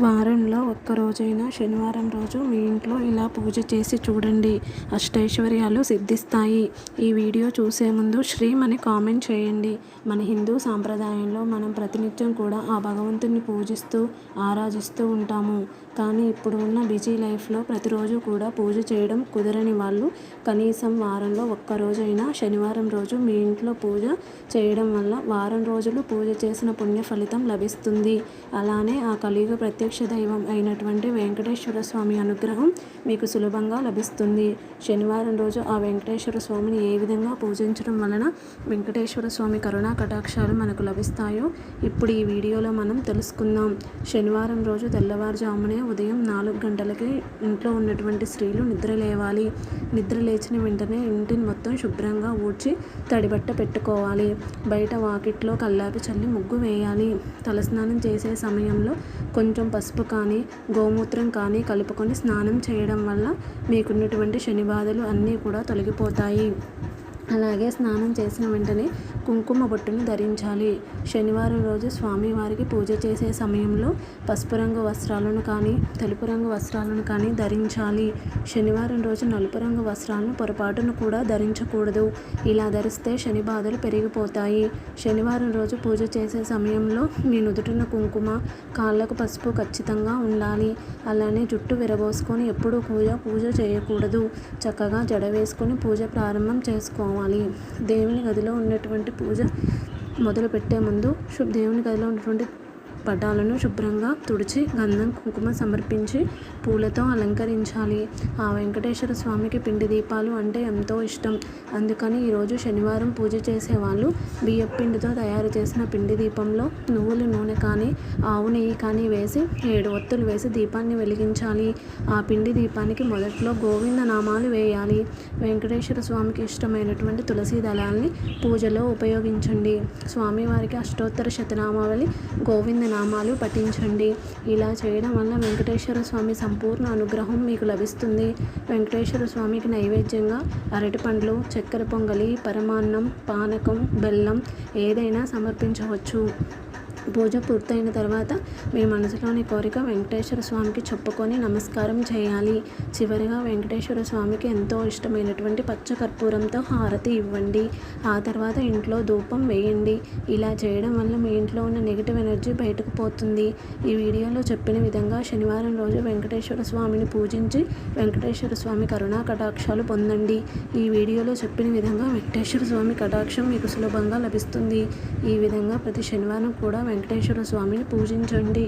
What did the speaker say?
వారంలో ఒక్కరోజైనా శనివారం రోజు మీ ఇంట్లో ఇలా పూజ చేసి చూడండి. అష్టైశ్వర్యాలు సిద్ధిస్తాయి. ఈ వీడియో చూసే ముందు శ్రీం అని కామెంట్ చేయండి. మన హిందూ సాంప్రదాయంలో మనం ప్రతినిత్యం కూడా ఆ భగవంతుని పూజిస్తూ ఆరాధిస్తూ ఉంటాము. కానీ ఇప్పుడు ఉన్న బిజీ లైఫ్లో ప్రతిరోజు కూడా పూజ చేయడం కుదరని వాళ్ళు కనీసం వారంలో ఒక్కరోజైనా శనివారం రోజు మీ ఇంట్లో పూజ చేయడం వల్ల వారం రోజులు పూజ చేసిన పుణ్య ఫలితం లభిస్తుంది. అలానే ఆ కలియుగ ప్రత్యక్ష దైవం అయినటువంటి వెంకటేశ్వర స్వామి అనుగ్రహం మీకు సులభంగా లభిస్తుంది. శనివారం రోజు ఆ వెంకటేశ్వర స్వామిని ఏ విధంగా పూజించడం వలన వెంకటేశ్వర స్వామి కరుణా కటాక్షాలు మనకు లభిస్తాయో ఇప్పుడు ఈ వీడియోలో మనం తెలుసుకుందాం. శనివారం రోజు తెల్లవారుజామునే ఉదయం నాలుగు గంటలకి ఇంట్లో ఉన్నటువంటి స్త్రీలు నిద్ర లేవాలి. నిద్ర లేచిన వెంటనే ఇంటిని మొత్తం శుభ్రంగా ఊడ్చి తడిబట్ట పెట్టుకోవాలి. బయట వాకిట్లో కల్లాపి చల్లి ముగ్గు వేయాలి. తలస్నానం చేసే సమయంలో కొంచెం పసుపు కానీ గోమూత్రం కానీ కలుపుకొని స్నానం చేయడం వల్ల మీకున్నటువంటి శని బాధలు అన్నీ కూడా తొలగిపోతాయి. అలాగే స్నానం చేసిన వెంటనే కుంకుమ బొట్టును ధరించాలి. శనివారం రోజు స్వామివారికి పూజ చేసే సమయంలో పసుపు రంగు వస్త్రాలను కానీ తెలుపు రంగు వస్త్రాలను కానీ ధరించాలి. శనివారం రోజు నలుపు రంగు వస్త్రాలను పొరపాటును కూడా ధరించకూడదు. ఇలా ధరిస్తే శని బాధలు పెరిగిపోతాయి. శనివారం రోజు పూజ చేసే సమయంలో మీ నుదుటిన కుంకుమ కాళ్ళకు పసుపు ఖచ్చితంగా ఉండాలి. అలానే జుట్టు విరబోసుకొని ఎప్పుడూ పూజ పూజ చేయకూడదు. చక్కగా జడ వేసుకొని పూజ ప్రారంభం చేసుకోవాలి. చేసుకోవాలి. దేవుని గదిలో ఉన్నటువంటి పూజ మొదలుపెట్టే ముందు దేవుని గదిలో ఉన్నటువంటి పటాలను శుభ్రంగా తుడిచి గంధం కుంకుమ సమర్పించి పూలతో అలంకరించాలి. ఆ వెంకటేశ్వర స్వామికి పిండి దీపాలు అంటే ఎంతో ఇష్టం. అందుకని ఈరోజు శనివారం పూజ చేసేవాళ్ళు బియ్యం పిండితో తయారు చేసిన పిండి దీపంలో నువ్వుల నూనె కానీ ఆవు నెయ్యి కానీ వేసి ఏడు ఒత్తులు వేసి దీపాన్ని వెలిగించాలి. ఆ పిండి దీపానికి మొదట్లో గోవింద నామాలు వేయాలి. వెంకటేశ్వర స్వామికి ఇష్టమైనటువంటి తులసి దళాల్ని పూజలో ఉపయోగించండి. స్వామివారికి అష్టోత్తర శతనామావళి గోవింద నామాలు పఠించండి. ఇలా చేయడం వల్ల వెంకటేశ్వర స్వామి సంపూర్ణ అనుగ్రహం మీకు లభిస్తుంది. వెంకటేశ్వర స్వామికి నైవేద్యంగా అరటి పండ్లు చక్కెర పొంగలి పరమాన్నం పానకం బెల్లం ఏదైనా సమర్పించవచ్చు. పూజ పూర్తయిన తర్వాత మీ మనసులోని కోరిక వెంకటేశ్వర స్వామికి చెప్పుకొని నమస్కారం చేయాలి. చివరిగా వెంకటేశ్వర స్వామికి ఎంతో ఇష్టమైనటువంటి పచ్చ కర్పూరంతో హారతి ఇవ్వండి. ఆ తర్వాత ఇంట్లో ధూపం వేయండి. ఇలా చేయడం వల్ల మీ ఇంట్లో ఉన్న నెగిటివ్ ఎనర్జీ బయటకు పోతుంది. ఈ వీడియోలో చెప్పిన విధంగా శనివారం రోజు వెంకటేశ్వర స్వామిని పూజించి వెంకటేశ్వర స్వామి కరుణా కటాక్షాలు పొందండి. ఈ వీడియోలో చెప్పిన విధంగా వెంకటేశ్వర స్వామి కటాక్షం మీకు సులభంగా లభిస్తుంది. ఈ విధంగా ప్రతి శనివారం కూడా వెంకటేశ్వర స్వామిని పూజించండి.